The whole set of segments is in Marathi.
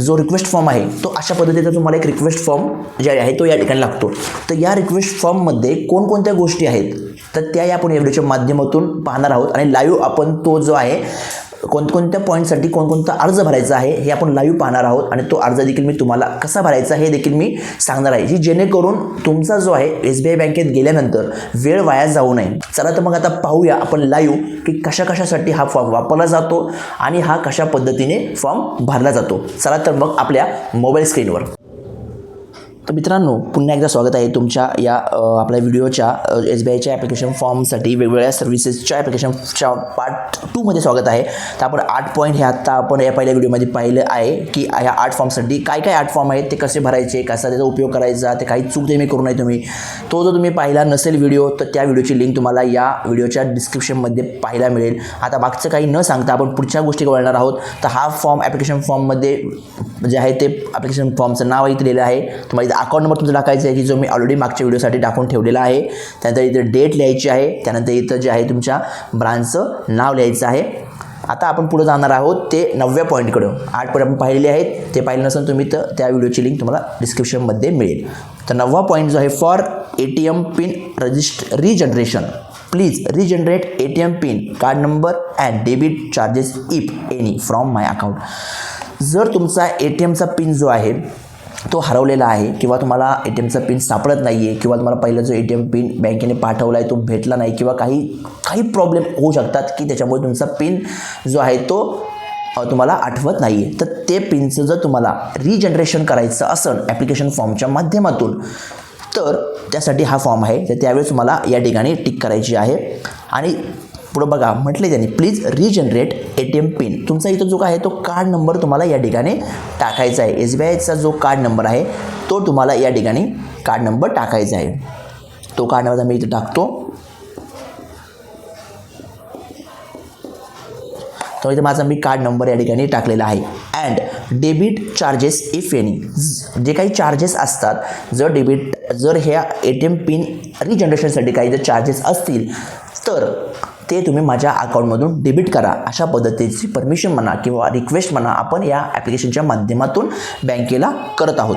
जो रिक्वेस्ट फॉर्म आहे तो अशा पद्धतीचा तुम्हाला एक रिक्वेस्ट फॉर्म जे आहे तो या ठिकाणी लागतो. तर या रिक्वेस्ट फॉर्ममध्ये कोणकोणत्या गोष्टी आहेत तर त्या या आपण या व्हिडिओच्या माध्यमातून पाहणार आहोत. आणि लाईव्ह आपण तो जो आहे कोणकोणत्या पॉईंटसाठी कोणकोणता अर्ज भरायचा आहे हे आपण लाईव्ह पाहणार आहोत आणि तो अर्ज देखील मी तुम्हाला कसा भरायचा हे देखील मी सांगणार आहे. जी जेणेकरून तुमचा जो आहे एस बी आय बँकेत गेल्यानंतर वेळ वाया जाऊ नये. चला तर मग आता पाहूया आपण लाईव्ह की कशा कशासाठी हा फॉर्म वापरला जातो आणि हा कशा पद्धतीने फॉर्म भरला जातो. चला तर मग आपल्या मोबाईल स्क्रीनवर तर मित्रांनो पुन्हा एकदा स्वागत आहे तुमच्या या आपल्या व्हिडिओच्या एस बी आयच्या ॲप्लिकेशन फॉर्मसाठी वेगवेगळ्या सर्व्हिसेसच्या ॲप्लिकेशनच्या पार्ट टूमध्ये स्वागत आहे. तर आपण आठ पॉईंट हे आत्ता आपण या पहिल्या व्हिडिओमध्ये पाहिलं आहे की ह्या आठ फॉर्मसाठी काय काय आठ फॉर्म आहेत ते कसे भरायचे कसा त्याचा उपयोग करायचा ते काही चूक तुम्ही करू नये तुम्ही. तो जर तुम्ही पाहिला नसेल व्हिडिओ तर त्या व्हिडिओची लिंक तुम्हाला या व्हिडिओच्या डिस्क्रिप्शनमध्ये पाहायला मिळेल. आता मागचं काही न सांगता आपण पुढच्या गोष्टी वळणार आहोत. तर हा फॉर्म ॲप्लिकेशन फॉर्ममध्ये जे आहे ते ॲप्लिकेशन फॉर्मचं नाव इथे दिलेलं आहे. तुम्हाला अकाउंट नंबर तुमचा टाकायचा आहे की जो मी ऑलरेडी मागच्या व्हिडिओसाठी टाकून ठेवलेला आहे. त्यानंतर इथं डेट लिहायची आहे. त्यानंतर इथं जे आहे तुमच्या ब्रांचचं नाव लिहायचं आहे. आता आपण पुढे जाणार आहोत ते नवव्या पॉईंटकडं आठ पॉईंट आपण पाहिलेले आहेत. ते पाहिलं नसेल तुम्ही तर त्या व्हिडिओची लिंक तुम्हाला डिस्क्रिप्शनमध्ये मिळेल. तर नववा पॉईंट जो आहे for A T M pin resist regeneration please regenerate A T M pin card number and debit charges if any from my account जर तुमचा ए टी एमचा पिन जो आहे तो हरवलेला आहे किंवा तुम्हाला ए टी एमचा पिन सापडत नाही आहे किंवा तुम्हाला पहिला जो ए टी एम पिन बँकेने पाठवला आहे तो भेटला नाही किंवा काही काही प्रॉब्लेम होऊ शकतात की त्याच्यामुळे तुमचा पिन जो आहे तो तुम्हाला आठवत नाही आहे तर ते पिनचं जर तुम्हाला रिजनरेशन करायचं असेल ॲप्लिकेशन फॉर्मच्या माध्यमातून तर त्यासाठी हा फॉर्म आहे. तर त्यावेळेस तुम्हाला या ठिकाणी टिक करायची आहे. आणि पुढं बघा म्हटले त्यांनी please regenerate A T M pin तुमचा इथं जो काय आहे तो कार्ड नंबर तुम्हाला या ठिकाणी टाकायचा आहे. एस बी आयचा जो कार्ड नंबर आहे तो तुम्हाला या ठिकाणी कार्ड नंबर टाकायचा आहे. तो कार्ड नंबर मी इथं टाकतो. तर इथं माझा मी कार्ड नंबर या ठिकाणी टाकलेला आहे. And debit charges if any जे काही चार्जेस असतात जर डेबिट जर ह्या ए टी एम पिन रिजनरेशनसाठी काही जर चार्जेस असतील तर ते तुम्ही माझ्या अकाउंटमधून डेबिट करा. अशा पद्धतीची परमिशन म्हणा किंवा रिक्वेस्ट म्हणा आपण या ॲप्लिकेशनच्या माध्यमातून बँकेला करत आहोत.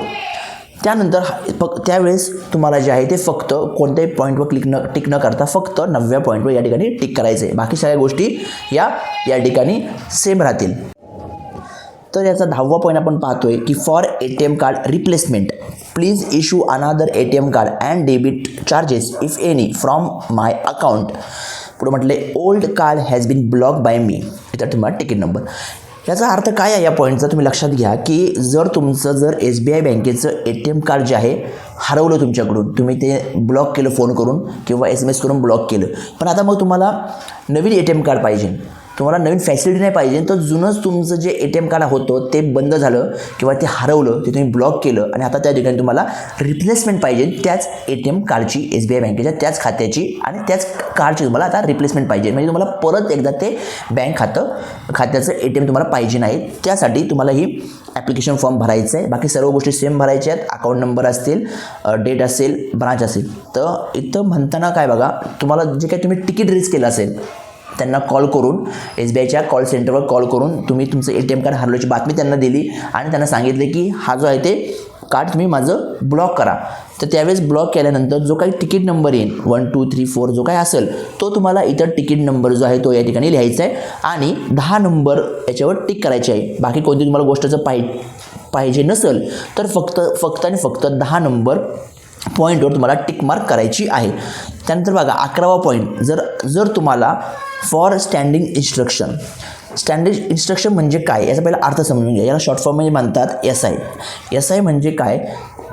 त्यानंतर फक्त त्यावेळेस तुम्हाला जे आहे ते फक्त कोणत्याही पॉईंटवर क्लिक न टिक न करता फक्त नवव्या पॉईंटवर या ठिकाणी टिक करायचं. आहे बाकी सगळ्या गोष्टी या या ठिकाणी सेम राहतील. तर याचा दहावा पॉईंट आपण पाहतोय की for A T M card replacement please issue another A T M card and debit charges if any from my account पुढे म्हटले old card has been block by me इथं तुम्हाला तिकीट नंबर याचा अर्थ काय आहे या पॉईंटचा तुम्ही लक्षात घ्या की जर तुमचं जर एस बी आय बँकेचं ए टी एम कार्ड जे आहे हरवलं तुमच्याकडून तुम्ही ते ब्लॉक केलं फोन करून किंवा एस एम एस करून ब्लॉक केलं. पण आता मग तुम्हाला नवीन ए टी एम कार्ड पाहिजे. तुम्हाला नवीन फॅसिलिटी नाही पाहिजे. तर जुनंच तुमचं जे ए टी एम कार्ड होतं ते बंद झालं किंवा ते हरवलं ते तुम्ही ब्लॉक केलं आणि आता त्या ठिकाणी तुम्हाला रिप्लेसमेंट पाहिजे. त्याच ए टी एम कार्डची एस बी आय बँकेच्या त्याच खात्याची आणि त्याच कार्डची तुम्हाला आता रिप्लेसमेंट पाहिजे. म्हणजे तुम्हाला परत एकदा ते बँक खातं खात्याचं ए टी एम तुम्हाला पाहिजे नाही. त्यासाठी तुम्हाला ही ॲप्लिकेशन फॉर्म भरायचं आहे बाकी सर्व गोष्टी सेम भरायच्या आहेत. अकाउंट नंबर असतील डेट असेल ब्रांच असेल. तर इथं म्हणताना काय बघा तुम्हाला जे काही तुम्ही तिकीट रिस्क केलं असेल त्यांना कॉल करून एस बी आयच्या कॉल सेंटरवर कॉल करून तुम्ही तुमचं ए टी एम कार्ड हरवल्याची बातमी त्यांना दिली आणि त्यांना सांगितले की हा जो आहे ते कार्ड तुम्ही माझं ब्लॉक करा. तर त्यावेळेस ब्लॉक केल्यानंतर जो काही तिकीट नंबर येईल वन टू थ्री फोर जो काही असेल तो तुम्हाला इतर तिकीट नंबर जो आहे तो या ठिकाणी लिहायचा आहे आणि दहा नंबर याच्यावर टिक करायचे आहे. बाकी कोणती तुम्हाला गोष्टचं पाहि पाहिजे नसेल तर फक्त फक्त आणि फक्त दहा नंबर पॉईंटवर तुम्हाला टिक मार्क करायची आहे. त्यानंतर बघा अकरावा पॉईंट जर जर तुम्हाला for standing instruction standing instruction म्हणजे काय? याचा पहिला अर्थ समजून घ्या. याला शॉर्ट फॉर्ममध्ये म्हणतात एस आय एस आय म्हणजे काय?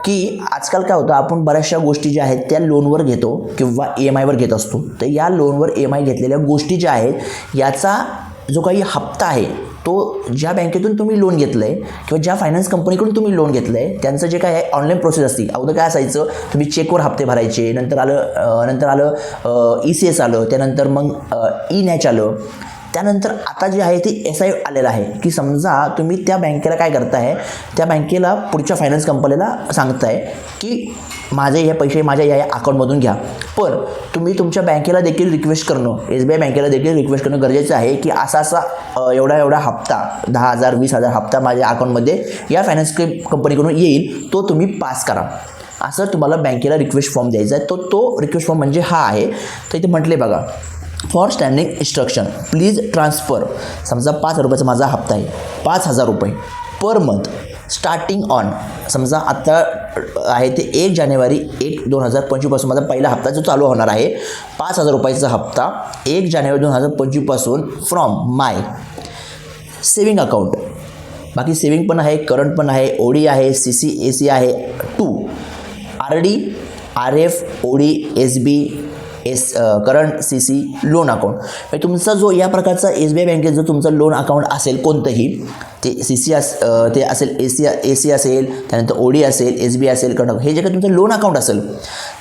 की आजकाल काय होतं आपण बऱ्याचशा गोष्टी ज्या आहेत त्या लोनवर घेतो किंवा ई एम आयवर घेत असतो. तर या लोनवर ई एम आय घेतलेल्या गोष्टी ज्या आहेत याचा जो काही हप्ता आहे तो ज्या बँकेतून तुम्ही लोन घेतलं आहे किंवा ज्या फायनान्स कंपनीकडून तुम्ही लोन घेतलं आहे त्यांचं जे काय आहे ऑनलाईन प्रोसेस असते अगोदर काय असायचं तुम्ही चेकवर हप्ते भरायचे नंतर आलं नंतर आलं ई सी एस आलं त्यानंतर मग ई नॅच आलं. त्यानंतर आता जे आहे ते एस आय आलेलं आहे. की समजा तुम्ही त्या बँकेला काय करताय त्या बँकेला पुढच्या फायनान्स कंपनीला सांगताय की माझे हे पैसे माझ्या या या अकाउंटमधून घ्या. पण तुम्ही तुमच्या बँकेला देखील रिक्वेस्ट करणं एस बी आय बँकेला देखील रिक्वेस्ट करणं गरजेचं आहे की असा असा एवढा एवढा हप्ता दहा हजार वीस हजार हप्ता माझ्या अकाउंटमध्ये या फायनान्स कंपनीकडून येईल तो तुम्ही पास करा. असं तुम्हाला बँकेला रिक्वेस्ट फॉर्म द्यायचा आहे. तो तो रिक्वेस्ट फॉर्म म्हणजे हा आहे. तर इथे म्हटले बघा for standing instruction please transfer समजा पाच हजार रुपयाचा माझा हप्ता आहे. पाच हजार रुपये पर मंथ स्टार्टिंग ऑन समजा आता आहे ते एक जानेवारी एक दोन हजार पंचवीसपासून माझा पहिला हप्ता जो चालू होणार आहे पाच हजार रुपयाचा हप्ता एक जानेवारी दोन हजार पंचवीसपासून फ्रॉम माय सेविंग अकाउंट बाकी सेविंग पण आहे करंट पण आहे ओ डी आहे सी सी ए सी आहे to R D R F O D S B S current C C loan account म्हणजे तुमचा जो या प्रकारचा एस बी आय बँकेत जो तुमचं लोन अकाउंट असेल कोणतंही ते सी सी अस ते असेल ए सी ए सी असेल त्यानंतर ओ डी असेल एस बी आय असेल करंट हे जे काही तुमचं लोन अकाउंट असेल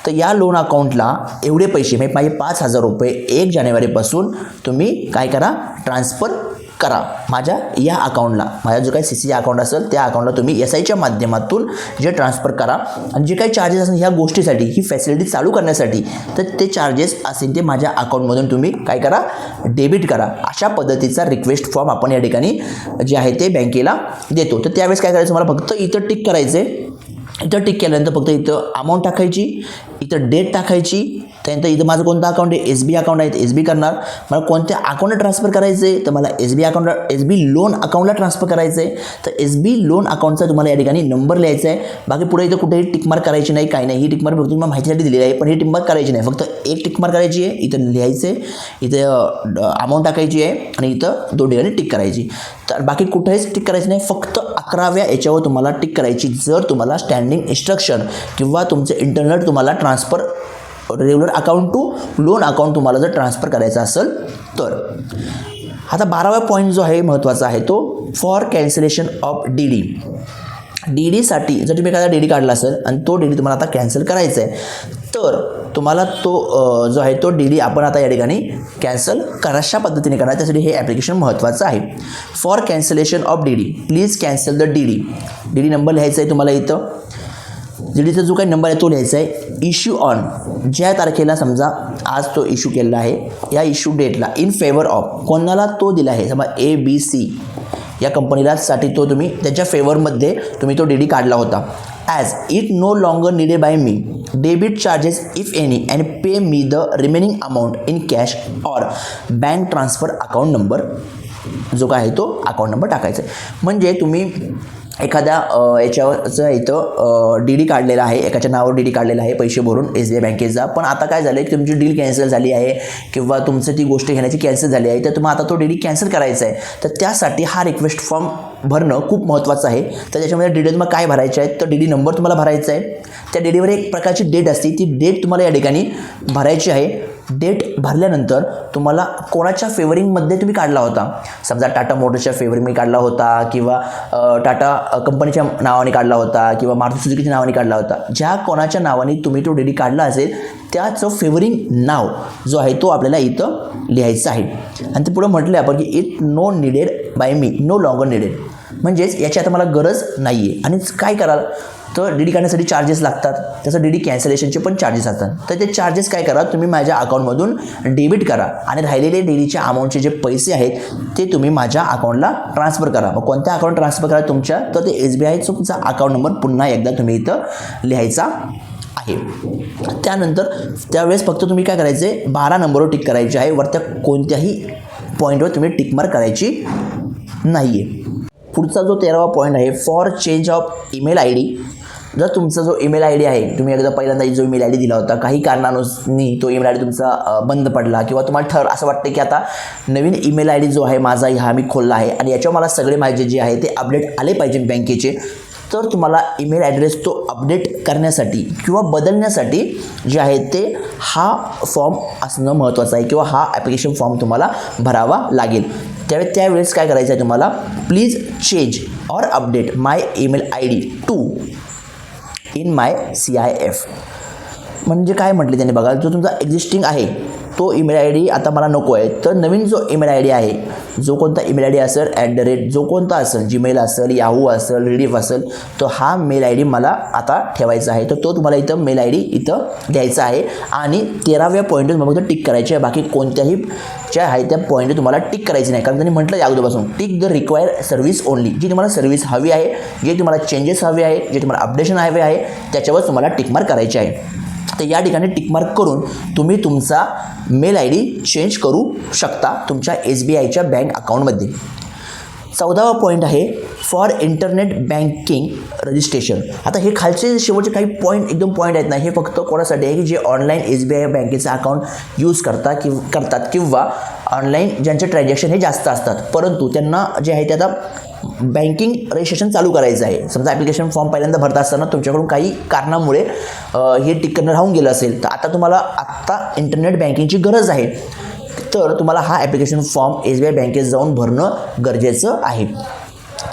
तर या लोन अकाउंटला एवढे पैसे म्हणजे माझे पाच हजार रुपये एक जानेवारीपासून तुम्ही काय करा ट्रान्सफर करा. माझ्या या अकाउंटला माझा जो काही सी सी अकाउंट असेल त्या अकाउंटला तुम्ही एस आयच्या माध्यमातून जे ट्रान्सफर करा. आणि जे काही चार्जेस असेल ह्या गोष्टीसाठी ही फॅसिलिटी चालू करण्यासाठी तर ते चार्जेस असेल ते माझ्या अकाउंटमधून तुम्ही काय करा डेबिट करा. अशा पद्धतीचा रिक्वेस्ट फॉर्म आपण या ठिकाणी जे आहे ते बँकेला देतो. तर त्यावेळेस काय करायचं मला फक्त इथं टिक करायचं आहे इथं टिक केल्यानंतर फक्त इथं अमाऊंट टाकायची इथं डेट टाकायची त्यानंतर इथं माझं कोणतं अकाउंट आहे? एस बी अकाउंट आहे. एस बी करणार. मला कोणत्या अकाउंटला ट्रान्सफर करायचं आहे तर मला एस बी अकाउंटला एस बी लोन अकाउंटला ट्रान्सफर करायचं आहे तर एस बी लोन अकाउंटचा तुम्हाला या ठिकाणी नंबर लिहायचा आहे. बाकी पुढे इथं कुठेही टिकमार्क करायची नाही काही नाही. ही टिकमार्क फक्त तुम्हाला माहितीसाठी दिलेली आहे पण ही टिकमार्क करायची नाही. फक्त एक टिकमार्क करायची आहे. इथं लिहायचं आहे. इथं अमाऊंट टाकायची आहे आणि इथं दोन ठिकाणी टिक करायची. तर बाकी कुठेच टिक करायचं नाही. फक्त अकराव्या याच्यावर तुम्हाला टिक करायची. जर तुम्हाला स्टँडिंग इन्स्ट्रक्शन किंवा तुमचं इंटरनेट तुम्हाला transfer regular account to loan account तुम्हाला जर ट्रान्सफर करायचं असेल तर. आता बारावा पॉईंट जो आहे महत्त्वाचा आहे तो for cancellation of D D D डीसाठी जर तुम्ही एखादा डी डी काढला असेल आणि तो डी डी तुम्हाला आता कॅन्सल करायचा आहे तर तुम्हाला तो जो आहे तो डी डी आपण आता या ठिकाणी कॅन्सल कशा पद्धतीने करा त्यासाठी हे ॲप्लिकेशन महत्त्वाचं आहे. For cancellation of D D please cancel the D D D D number लिहायचा आहे तुम्हाला इथं. डी डीचा जो काही नंबर आहे तो लिहायचा आहे. इश्यू ऑन ज्या तारखेला समजा आज तो इश्यू केलेला आहे या इश्यू डेटला इन फेवर ऑफ कोणाला तो दिला आहे? समजा ए बी सी या कंपनीला साठी तो तुम्ही त्याच्या फेवरमध्ये तुम्ही तो डी डी काढला होता. As it no longer needed by me debit charges if any and pay me the remaining amount in cash or bank transfer account number जो काय आहे तो अकाउंट नंबर टाकायचा आहे. म्हणजे तुम्ही एखाद्या याच्यावरचं इथं डी डी काढलेला आहे. एकाच्या नावावर डी डी काढलेला आहे पैसे भरून एस बी आय बँकेचा पण आता काय झालं आहे की तुमची डील कॅन्सल झाली आहे किंवा तुमचं ती गोष्ट घेण्याची कॅन्सल झाली आहे तर तुम्हाला आता तो डी डी कॅन्सल करायचा आहे. तर त्यासाठी हा रिक्वेस्ट फॉर्म भरणं खूप महत्त्वाचं आहे. तर त्याच्यामध्ये डी डी तुम्हाला काय भरायचे आहे तर डी डी नंबर तुम्हाला भरायचा आहे. त्या डी डीवर एक प्रकारची डेट असते. ती डेट तुम्हाला या ठिकाणी भरायची आहे. डेट भरल्यानंतर तुम्हाला कोणाच्या फेवरिंगमध्ये तुम्ही काढला होता? समजा टाटा मोटर्सच्या फेवरिंगमध्ये काढला होता किंवा टाटा कंपनीच्या नावाने काढला होता किंवा मारुती सुझुकीच्या नावाने काढला होता. ज्या कोणाच्या नावाने तुम्ही तो डेडी काढला असेल त्याचं फेवरिंग नाव जो आहे तो आपल्याला इथं लिहायचं आहे. आणि ते पुढं म्हटलं आपण की it no needed by me no longer needed म्हणजेच याची आता मला गरज नाही आहे आणि काय कराल? तर डी डी काढण्यासाठी चार्जेस लागतात. त्याचं डी डी कॅन्सलेशनचे पण चार्जेस असतात तर ते चार्जेस काय करा तुम्ही माझ्या अकाउंटमधून डेबिट करा आणि राहिलेले डी डीच्या अमाऊंटचे जे पैसे आहेत ते तुम्ही माझ्या अकाउंटला ट्रान्सफर करा. मग कोणत्या अकाउंट ट्रान्सफर करा तुमच्या? तर ते एस बी आय तुमचा अकाउंट नंबर पुन्हा एकदा तुम्ही इथं लिहायचा आहे. त्यानंतर त्यावेळेस फक्त तुम्ही काय करायचं आहे बारा नंबरवर टिक करायचे आहे. वर त्या कोणत्याही पॉईंटवर तुम्ही टिकमार्क करायची नाही आहे पुढचा जो तेरावा पॉईंट आहे for change of email I D जर तुमचा जो ईमेल आय डी आहे तुम्ही एकदा पहिल्यांदा जो ईमेल आय डी दिला होता काही कारणानुसनी तो ईमेल आय डी तुमचा बंद पडला किंवा तुम्हाला ठर असं वाटतं की आता नवीन ईमेल आय डी जो आहे माझा हा मी खोलला आहे आणि याच्यावर मला सगळे माझे जे आहे ते अपडेट आले पाहिजे बँकेचे तर तुम्हाला ईमेल ॲड्रेस तो अपडेट करण्यासाठी किंवा बदलण्यासाठी जे आहे ते हा फॉर्म असणं महत्त्वाचं आहे किंवा हा ॲप्लिकेशन फॉर्म तुम्हाला भरावा लागेल. त्यावेळी त्यावेळेस काय करायचं आहे तुम्हाला? Please change or update my email I D to in my C I F म्हणजे काय म्हटले त्यांनी बघा? जो तुमचा एक्झिस्टिंग आहे तो ईमेल आय डी आता मला नको आहे. तर नवीन जो ईमेल आय डी आहे जो कोणता ईमेल आय डी असेल ॲट द रेट जो कोणता असेल जीमेल असेल याहू असेल रिडीफ असेल तो हा मेल आय डी मला आता ठेवायचा आहे. तर तो तुम्हाला इथं मेल आय डी इथं द्यायचा आहे. आणि तेराव्या पॉईंटवर मला फक्त टिक करायचे आहे. बाकी कोणत्याही ज्या आहे त्या पॉईंटवर तुम्हाला टिक करायची नाही. कारण त्यांनी म्हटलं या अगोदरपासून tick the require service only जी तुम्हाला सर्व्हिस हवी आहे जे तुम्हाला चेंजेस हवे आहे जे तुम्हाला अपडेशन हवे आहे त्याच्यावर तुम्हाला टिकमार करायचे आहे. तर या ठिकाणी टिकमार्क करून तुम्ही तुमचा मेल आय डी चेंज करू शकता तुमच्या एस बी आयच्या बँक अकाउंटमध्ये. चौदावा पॉईंट आहे फॉर इंटरनेट बँकिंग रजिस्ट्रेशन आता हे खालचे शेवटचे काही पॉईंट एकदम पॉईंट आहेत ना हे फक्त कोणासाठी आहे की जे ऑनलाईन एस बी आय बँकेचं अकाउंट यूज करता कि करतात किंवा ऑनलाईन ज्यांचे ट्रान्झॅक्शन हे जास्त असतात. परंतु त्यांना जे आहे ते आता बँकिंग रजिस्ट्रेशन चालू करायचं आहे. समजा ॲप्लिकेशन फॉर्म पहिल्यांदा भरता असताना तुमच्याकडून काही कारणामुळे हे टिकणं राहून गेलं असेल तर आता तुम्हाला आत्ता इंटरनेट बँकिंगची गरज आहे. तर तुम्हाला हा application form S B I बँकेत जाऊन भरणं गरजेचं आहे.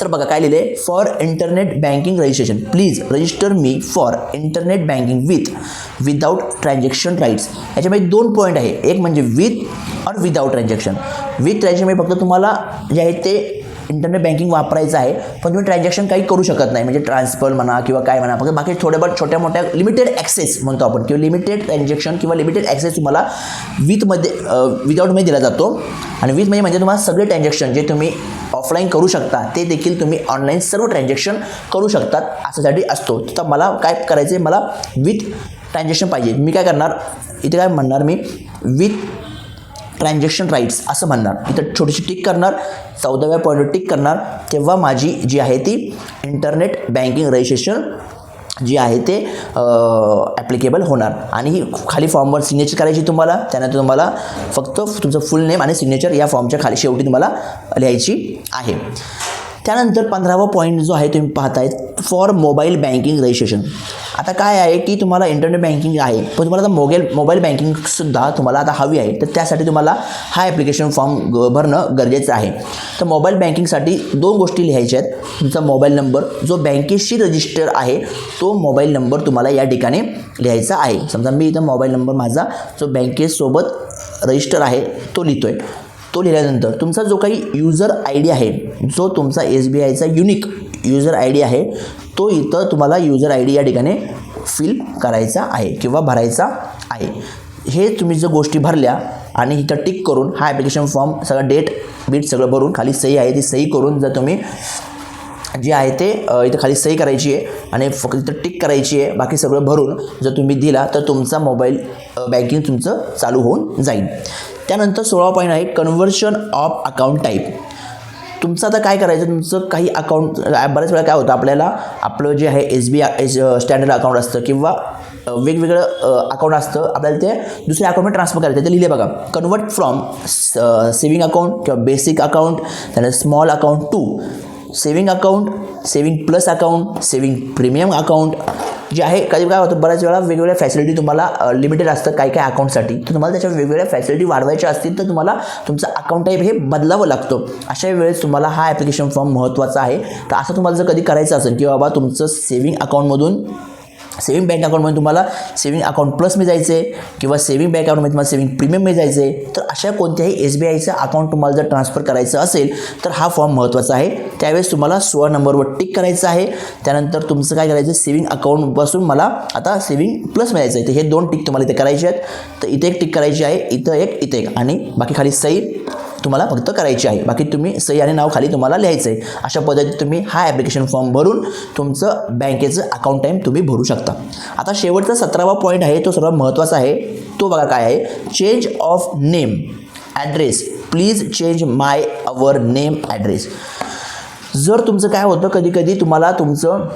तर बघा काय लिहिले for internet banking registration please register me for internet banking with without transaction rights याच्यामध्ये दोन पॉईंट आहे. एक म्हणजे विथ आणि विदाऊट ट्रान्झॅक्शन विथ ट्रान्झॅक्शन फक्त तुम्हाला जे आहे ते इंटरनेट बँकिंग वापरायचं आहे पण तुम्ही ट्रान्झॅक्शन काही करू शकत नाही. म्हणजे ट्रान्सफर म्हणा किंवा काय म्हणा फक्त बाकी थोड्याफार छोट्या मोठ्या लिमिटेड ॲक्सेस म्हणतो आपण. किंवा लिमिटेड ट्रान्झॅक्शन किंवा लिमिटेड ॲक्सेस तुम्हाला विथमध्ये विदाऊटमध्ये दिला जातो. आणि विथमध्ये म्हणजे म्हणजे तुम्हाला सगळे ट्रान्झॅक्शन जे तुम्ही ऑफलाईन करू शकता ते देखील तुम्ही ऑनलाईन सर्व ट्रान्झॅक्शन करू शकतात अशासाठी असतो. तर मला काय करायचं आहे मला विथ ट्रान्झॅक्शन पाहिजे. मी काय करणार? इथे काय म्हणणार मी? विथ ट्रान्झॅक्शन राईट्स असं म्हणणार. इथं छोटीशी टिक करणार चौदाव्या पॉईंटवर टिक करणार. तेव्हा माझी जी आहे ती इंटरनेट बँकिंग रजिस्ट्रेशन जी आहे ते ॲप्लिकेबल होणार. आणि ही खाली फॉर्मवर सिग्नेचर करायची तुम्हाला त्यानंतर तुम्हाला फक्त तुमचं फुल नेम आणि सिग्नेचर या फॉर्मच्या खाली शेवटी तुम्हाला लिहायची आहे. त्यानंतर पंधरावा पॉईंट जो आहे तुम्ही पाहताय फॉर मोबाईल बँकिंग रजिस्ट्रेशन आता काय आहे की तुम्हाला इंटरनेट बँकिंग आहे पण तुम्हाला आता मोबाईल मोबाईल बँकिंगसुद्धा तुम्हाला आता हवी आहे. तर त्यासाठी तुम्हाला हा ॲप्लिकेशन फॉर्म भरणं गरजेचं आहे. तर मोबाईल बँकिंगसाठी दोन गोष्टी लिहायच्या आहेत. तुमचा मोबाईल नंबर जो बँकेशी रजिस्टर आहे तो मोबाईल नंबर तुम्हाला या ठिकाणी लिहायचा आहे. समजा मी इथं मोबाईल नंबर माझा जो बँकेसोबत रजिस्टर आहे तो लिहितो आहे तो लिहिल्यानंतर तुमचा जो काही युजर आय डी आहे जो तुमचा एस बी आयचा युनिक युजर आय डी आहे तो इथं तुम्हाला युजर आय डी या ठिकाणी फिल करायचा आहे किंवा भरायचा आहे. हे तुम्ही जर गोष्टी भरल्या आणि इथं टिक करून हा ॲप्लिकेशन फॉर्म सगळं डेट बीट सगळं भरून खाली सही आहे ती सही करून जर तुम्ही जे आहे ते इथं खाली सही करायची आहे आणि फक्त इथं टिक करायची आहे बाकी सगळं भरून जर तुम्ही दिला तर तुमचा मोबाईल बँकिंग तुमचं चालू होऊन जाईल. त्यानंतर सोळा पॉईंट आहे कन्व्हर्शन ऑफ अकाउंट टाईप तुमचं आता काय करायचं? तुमचं काही अकाउंट बऱ्याच वेळा काय होतं आपल्याला? आपलं जे आहे S B I S standard account असतं किंवा वेगवेगळं अकाउंट असतं. आपल्याला ते दुसऱ्या अकाउंटमध्ये ट्रान्सफर करायचं. ते लिहिले बघा. कन्वर्ट फ्रॉम सेविंग अकाउंट किंवा बेसिक अकाउंट त्यानंतर small account to saving account saving plus account saving premium account जे आहे कधी काय होतं बऱ्याच वेळा वेगवेगळ्या फॅसिलिटी तुम्हाला लिमिटेड असतं काही काही अकाउंटसाठी तर तुम्हाला त्याच्या वेगवेगळ्या फॅसिलिटी वाढवायच्या असतील तर तुम्हाला तुमचं अकाउंट टाईप हे बदलावं लागतं. अशा वेळेस तुम्हाला हा ॲप्लिकेशन फॉर्म महत्त्वाचा आहे. तर असं तुम्हाला जर कधी करायचं असेल की बाबा तुमचं सेविंग अकाउंटमधून सेविंग बँक अकाउंटमध्ये तुम्हाला सेविंग अकाउंट प्लसमध्ये जायचं आहे किंवा सेविंग बँक अकाउंटमध्ये तुम्हाला सेविंग प्रीमियममध्ये जायचं आहे तर अशा कोणत्याही एस बी आयचं अकाउंट तुम्हाला जर ट्रान्सफर करायचं असेल तर हा फॉर्म महत्त्वाचा आहे. त्यावेळेस तुम्हाला सोळा नंबरवर टिक करायचं आहे. त्यानंतर तुमचं काय करायचं सेविंग अकाउंटपासून मला आता सेविंग प्लस मिळायचं आहे तर हे दोन टिक तुम्हाला इथे करायचे आहेत. तर इथे एक टिक करायची आहे इथं एक इथे एक. आणि बाकी खाली सही. तुम्हाला फक्त करायची आहे. बाकी तुम्ही सही आणि नाव खाली तुम्हाला लिहायचं आहे अशा पद्धतीत तुम्ही हा ॲप्लिकेशन फॉर्म भरून तुमचं बँकेचं अकाउंट टाईम तुम्ही भरू शकता. आता शेवटचा सतरावा पॉईंट आहे तो सर्वात महत्त्वाचा आहे. तो बघा काय आहे. Change of name address please change my our name address जर तुमचं काय होतं कधी कधी तुम्हाला तुमचं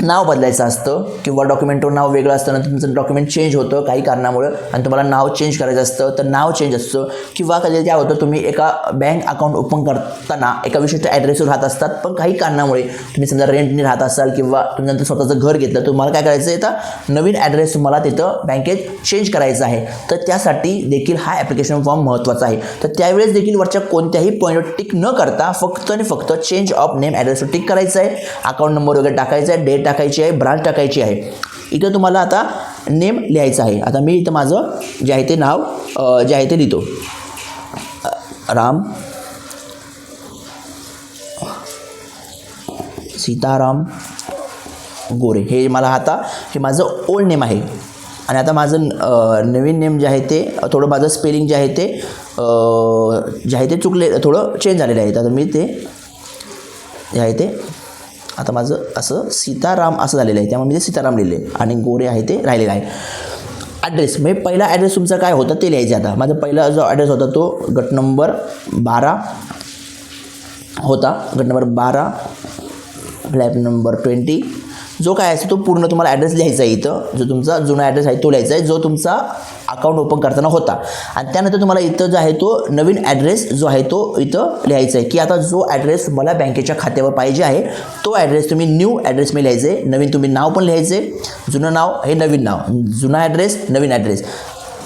नाव बदलायचं असतं किंवा डॉक्युमेंटवर नाव वेगळं असतं नंतर तुमचं डॉक्युमेंट चेंज होतं काही कारणामुळं आणि तुम्हाला नाव चेंज करायचं असतं तर नाव चेंज असतं. किंवा कधी काय होतं तुम्ही एका बँक अकाउंट ओपन करताना एका विशिष्ट ॲड्रेसवर राहत असतात पण काही कारणामुळे तुम्ही समजा रेंटने राहत असाल किंवा तुम्ही नंतर स्वतःचं घर घेतलं तुम्हाला काय करायचं आहे तर नवीन ॲड्रेस तुम्हाला तिथं बँकेत चेंज करायचा आहे. तर त्यासाठी देखील हा ॲप्लिकेशन फॉर्म महत्त्वाचा आहे. तर त्यावेळेस देखील वरच्या कोणत्याही पॉईंटवर टिक न करता फक्त आणि फक्त चेंज ऑफ नेम ॲड्रेसवर टिक करायचं आहे. अकाउंट नंबर वगैरे टाकायचा आहे डेट टाकायची आहे ब्रांच टाकायची आहे. इथं तुम्हाला आता नेम लिहायचं आहे. आता मी इथं माझं जे आहे ते नाव जे आहे ते लिहितो. राम सीताराम गोरे. हे मला आता हे माझं ओल्ड नेम आहे. आणि आता माझं नवीन नेम जे आहे ते थोडं माझं स्पेलिंग जे आहे ते जे आहे ते चुकले थोडं चेंज झालेलं आहे. आता मी ते जे आहे ते आता माझं असं सीताराम असं झालेलं आहे. त्यामुळे मी ते सीताराम लिहिले. आणि गोरे आहे ते राहिलेलं आहे ॲड्रेस म्हणजे पहिला ॲड्रेस तुमचा काय होता ते लिहायचे आता. माझा पहिला जो ॲड्रेस होता तो गट नंबर बारा होता. गट नंबर बारा फ्लॅट नंबर ट्वेंटी जो काय असतो तो पूर्ण तुम्हाला ॲड्रेस लिहायचा आहे इथं. जो तुमचा जुना ॲड्रेस आहे तो लिहायचा आहे जो तुमचा अकाउंट ओपन करताना होता. आणि त्यानंतर तुम्हाला इथं जो आहे तो नवीन ॲड्रेस जो आहे तो इथं लिहायचा आहे. की आता जो ॲड्रेस मला बँकेच्या खात्यावर पाहिजे आहे तो ॲड्रेस तुम्ही न्यू ॲड्रेस मी लिहायचं आहे. नवीन तुम्ही नाव पण लिहायचं आहे. जुनं नाव हे नवीन नाव. जुना ॲड्रेस नवीन ॲड्रेस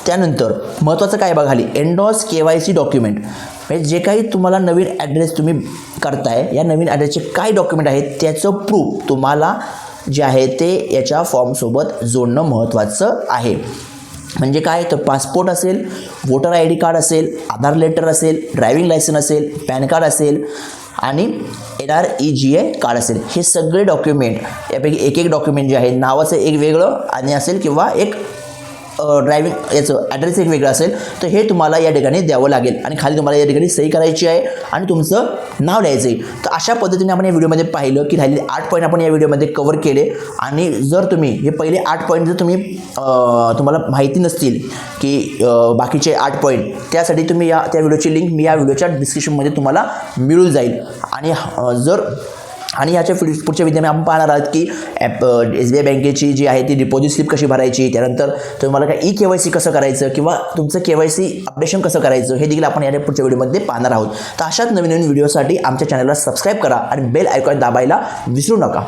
त्यानंतर महत्त्वाचं काय बघा खाली? Endorse K Y C document म्हणजे जे काही तुम्हाला नवीन ॲड्रेस तुम्ही करताय या नवीन ॲड्रेसचे काय डॉक्युमेंट आहेत त्याचं प्रूफ तुम्हाला जे आहे ते याच्या फॉर्मसोबत जोडणं महत्त्वाचं आहे. म्हणजे काय? तर पासपोर्ट असेल वोटर आय डी कार्ड असेल आधार लेटर असेल ड्रायव्हिंग लायसन असेल पॅन कार्ड असेल आणि N R E G A card असेल. हे सगळे डॉक्युमेंट यापैकी एक एक डॉक्युमेंट जे आहे नावाचं एक वेगळं आणि असेल किंवा एक ड्रायव्हिंग याचं ॲड्रेस एक वेगळं असेल तर हे तुम्हाला या ठिकाणी द्यावं लागेल. आणि खाली तुम्हाला या ठिकाणी सही करायची आहे आणि तुमचं नाव लिहायचं आहे तर अशा पद्धतीने आपण या व्हिडिओमध्ये पाहिलं की राहिले आठ पॉईंट आपण या व्हिडिओमध्ये कवर केले. आणि जर तुम्ही हे पहिले आठ पॉईंट जर तुम्ही तुम्हाला माहिती नसतील की बाकीचे आठ पॉईंट त्यासाठी तुम्ही या त्या व्हिडिओची लिंक मी या व्हिडिओच्या डिस्क्रिप्शनमध्ये तुम्हाला मिळून जाईल. आणि जर आणि याच्या पुढ पुढच्या विद्यामध्ये आपण पाहणार आहोत की ॲप एस बी आय बँकेची जी आहे ती डिपॉझिट स्लिप कशी भरायची त्यानंतर तुम्हाला काय ई के वाय सी कसं करायचं किंवा तुमचं के वाय सी अपडेशन कसं करायचं हे देखील आपण याच्या पुढच्या व्हिडिओमध्ये पाहणार आहोत. तर अशाच नवीन नवीन व्हिडिओसाठी आमच्या चॅनलला सबस्क्राईब करा आणि बेल आयकॉन दाबायला विसरू नका.